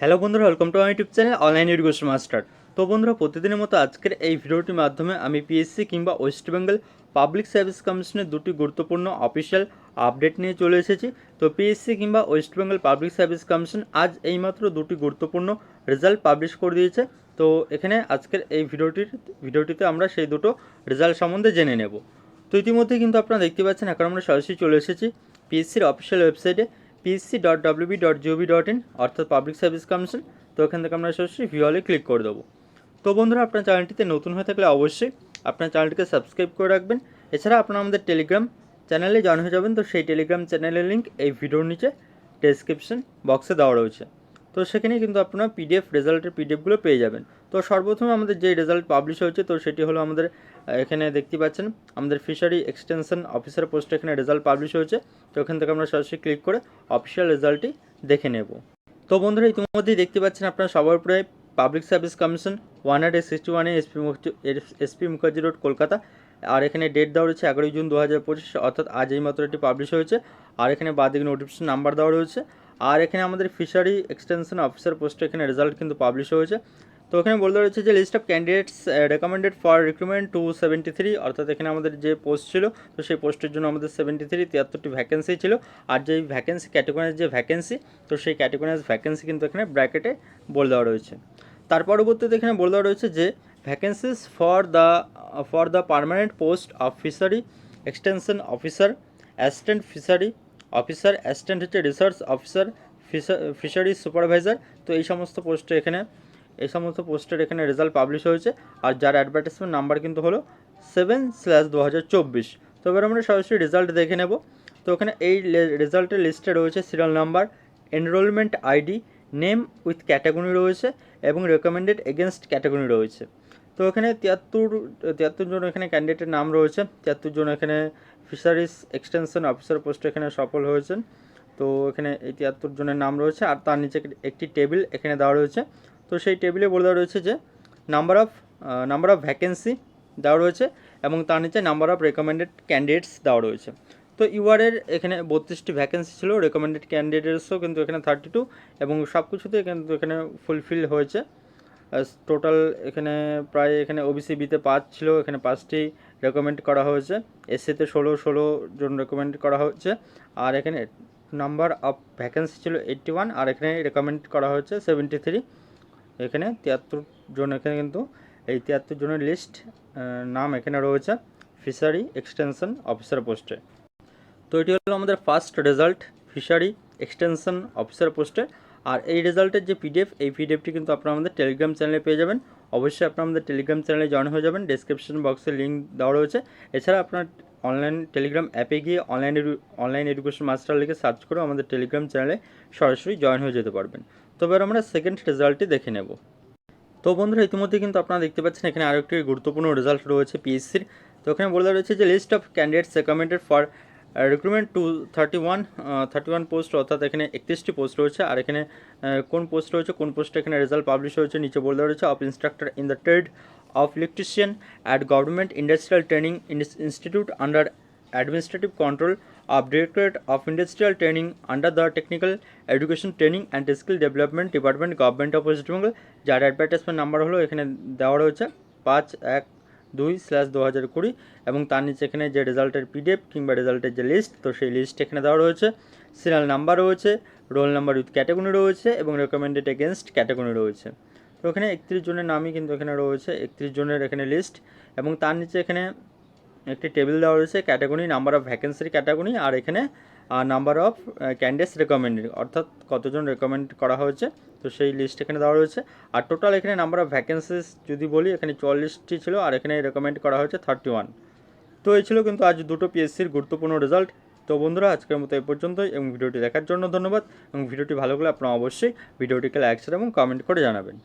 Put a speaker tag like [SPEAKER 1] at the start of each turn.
[SPEAKER 1] Hello বন্ধুরা welcome to আমার YouTube channel online education master তো বন্ধুরা, প্রতিদিনের মতো আজকের এই ভিডিওটির মাধ্যমে আমি পিএসসি কিংবা ওয়েস্ট বেঙ্গল পাবলিক সার্ভিস কমিশনের দুটি গুরুত্বপূর্ণ অফিসিয়াল আপডেট নিয়ে চলে এসেছি। তো পিএসসি কিংবা West Bengal public service commission আজ এইমাত্র দুটি গুরুত্বপূর্ণ রেজাল্ট পাবলিশ করে দিয়েছে। তো এখানে আজকের এই ভিডিওটির, ভিডিওটিতে আমরা সেই দুটো রেজাল্ট সম্বন্ধে জেনে নেব। তো ইতিমধ্যে কিন্তু আপনারা দেখতে পাচ্ছেন, এখন আমরা সরাসরি চলে এসেছি পিএসসির অফিসিয়াল ওয়েবসাইটে PSC dot WB dot GOV dot in অর্থাৎ পাবলিক সার্ভিস কমিশন তো এখান থেকে আমরা সরাসরি ভিওয়ালে ক্লিক করে দেবো। তো বন্ধুরা, আপনার চ্যানেলটিতে নতুন হয়ে থাকলে অবশ্যই আপনার চ্যানেলটিকে সাবস্ক্রাইব করে রাখবেন। এছাড়া আপনারা আমাদের টেলিগ্রাম চ্যানেলে জয়েন হয়ে যাবেন, তো সেই টেলিগ্রাম চ্যানেলের লিঙ্ক এই ভিডিওর নিচে ডেসক্রিপশন বক্সে দেওয়া রয়েছে। তো সেখানে কিন্তু আপনারা পিডিএফ রেজাল্টের পিডিএফগুলো পেয়ে যাবেন। তো সর্বপ্রথমে আমাদের যে রেজাল্ট পাবলিশ হয়েছে, তো সেটি হলো আমাদের এখানে দেখতে পাচ্ছেন, আমাদের ফিশারি এক্সটেনশন অফিসার পোস্টে এখানে রেজাল্ট পাবলিশ হয়েছে। তো এখান থেকে আমরা সরাসরি ক্লিক করে অফিসিয়াল রেজাল্টটি দেখে নেব। তো বন্ধুরা, ইতিমধ্যেই দেখতে পাচ্ছেন আপনারা সবার উপরে public service commission one hundred sixty ওয়ানে SP SP Mukherjee road Kolkata. আর এখানে ডেট দেওয়া রয়েছে এগারোই জুন দু হাজার পঁচিশ, অর্থাৎ আজ এই মাত্র এটি পাবলিশ হয়েছে। আর এখানে বাদিকে নোটিফিকেশন নাম্বার দেওয়া রয়েছে। আর এখানে আমাদের ফিশারি এক্সটেনশন অফিসার পোস্টে এখানে রেজাল্ট কিন্তু পাবলিশ হয়েছে। তো এখানে বলতে রয়েছে যে list of candidates recommended for recruitment to seventy three অর্থাৎ এখানে আমাদের যে পোস্ট ছিল, তো সেই পোস্টের জন্য আমাদের সেভেন্টি থ্রি তিয়াত্তরটি ভ্যাকেন্সি ছিল। আর যেই ভ্যাকেন্সি ক্যাটেগরাইজ যে ভ্যাকেন্সি তো সেই ক্যাটেগরাইজ ভ্যাকেন্সি কিন্তু এখানে ব্র্যাকেটে বলে দেওয়া রয়েছে। তার পরবর্তীতে এখানে বলে দেওয়া রয়েছে যে vacancies for the for the permanent post of fishery extension officer assistant fishery officer assistant হচ্ছে রিসার্চ অফিসার ফিশারি সুপারভাইজার তো এই সমস্ত পোস্টে এখানে এই সমস্ত পোস্টের এখানে রেজাল্ট পাবলিশ হয়েছে আর যার অ্যাডভার্টাইজমেন্ট নাম্বার কিন্তু হলো সেভেন স্ল্যাশ দু হাজার চব্বিশ। তো এবার আমরা সরাসরি রেজাল্ট দেখে নেব। তো ওখানে এই রেজাল্টের লিস্টে রয়েছে serial number enrolment ID name with category রয়েছে এবং রেকমেন্ডেড এগেনস্ট ক্যাটাগরি রয়েছে। তো এখানে তিয়াত্তর তিয়াত্তর জন এখানে ক্যান্ডিডেটের নাম রয়েছে। তিয়াত্তর জন এখানে ফিশারিজ এক্সটেনশন অফিসার পোস্টে এখানে সফল হয়েছেন। তো এখানে এই তিয়াত্তর জনের নাম রয়েছে আর তার নিচে একটি টেবিল এখানে দেওয়া রয়েছে। তো সেই টেবিলে বলে দেওয়া রয়েছে যে number of number of vacancy দেওয়া রয়েছে এবং তার নিচে নাম্বার অফ রেকমেন্ডেড ক্যান্ডিডেটস দেওয়া রয়েছে। তো ইউআরের এখানে বত্রিশটি ভ্যাকেন্সি ছিল রেকমেন্ডেড ক্যান্ডিডেটসও কিন্তু এখানে থার্টি টু এবং সব কিছুতে কিন্তু এখানে ফুলফিল হয়েছে। টোটাল এখানে প্রায় এখানে ওবিসি বিতে পাঁচ ছিল, এখানে পাঁচটি রেকমেন্ড করা হয়েছে। এসসিতে ষোলো ষোলো জন রেকমেন্ড করা হয়েছে। আর এখানে নাম্বার অফ ভ্যাকেন্সি ছিল এইট্টি ওয়ান আর এখানে রেকমেন্ড করা হয়েছে সেভেন্টি থ্রি এখানে তিয়াত্তর জন এখানে কিন্তু, এই তিয়াত্তর জনের লিস্ট নাম এখানে রয়েছে ফিশারি এক্সটেনশন অফিসার পোস্টে তো এটি হলো আমাদের first result fishery extension officer পোস্টে আর এই রেজাল্টের যে পিডিএফ এই পিডিএফটি কিন্তু আপনারা আমাদের টেলিগ্রাম চ্যানেলে পেয়ে যাবেন। অবশ্যই আপনারা আমাদের টেলিগ্রাম চ্যানেলে জয়েন হয়ে যাবেন। ডিসক্রিপশন বক্সে লিঙ্ক দেওয়া রয়েছে। এছাড়া আপনার অনলাইন টেলিগ্রাম অ্যাপে গিয়ে অনলাইন অনলাইন এডুকেশন মাস্টার লিখে সার্চ করে আমাদের টেলিগ্রাম চ্যানেলে সরাসরি জয়েন হয়ে যেতে পারবেন। তো এবার আমরা সেকেন্ড রেজাল্টটি দেখে নেব। তো বন্ধুরা, ইতিমধ্যে কিন্তু আপনারা দেখতে পাচ্ছেন এখানে আরও একটি গুরুত্বপূর্ণ রেজাল্ট রয়েছে পিএসসির তো এখানে বলে রয়েছে যে list of candidates recommended for recruitment to thirty one thirty one post অর্থাৎ এখানে একত্রিশটি পোস্ট রয়েছে। আর এখানে কোন পোস্ট রয়েছে, কোন পোস্টে এখানে রেজাল্ট পাবলিশ হয়েছে, নিচে বলে রয়েছে of instructor in the trade of electrician at government industrial training institute under administrative control of Directorate of Industrial Training under the Technical Education Training and Skill Development Department, Government of West Bengal যার advertisement number হলো এখানে দেওয়া রয়েছে পাঁচ এক দুই slash দু হাজার কুড়ি এবং তার নিচে এখানে যে রেজাল্টের পিডিএফ কিংবা রেজাল্টের যে লিস্ট তো সেই লিস্ট এখানে দেওয়া রয়েছে। সিরিয়াল নাম্বার রয়েছে রোল নাম্বার উইথ ক্যাটাগরি রয়েছে এবং রেকমেন্ডেড এগেনস্ট ক্যাটাগরি রয়েছে। তো এখানে একত্রিশ জনের নামই কিন্তু এখানে রয়েছে, একত্রিশ জনের এখানে লিস্ট এবং তার নিচে এখানে একটি টেবিল দেওয়া রয়েছে ক্যাটাগরি নাম্বার অফ ভ্যাকেন্সির ক্যাটাগরি আর এখানে নাম্বার অফ ক্যান্ডিডেটস রেকমেন্ডেড অর্থাৎ কতজন রেকমেন্ড করা হয়েছে, তো সেই লিস্ট এখানে দেওয়া রয়েছে। আর টোটাল এখানে নাম্বার অফ ভ্যাকেন্সিস যদি বলি, এখানে চুয়াল্লিশটি ছিল আর এখানে রেকমেন্ড করা হয়েছে থার্টি ওয়ান তো এই ছিল কিন্তু আজ দুটো পিএসসির গুরুত্বপূর্ণ রেজাল্ট তো বন্ধুরা, আজকের মতো এই পর্যন্তই এবং ভিডিওটি দেখার জন্য ধন্যবাদ। এবং ভিডিওটি ভালো লাগলে আপনারা অবশ্যই ভিডিওটিকে লাইক শেয়ার এবং কমেন্ট করে জানাবেন।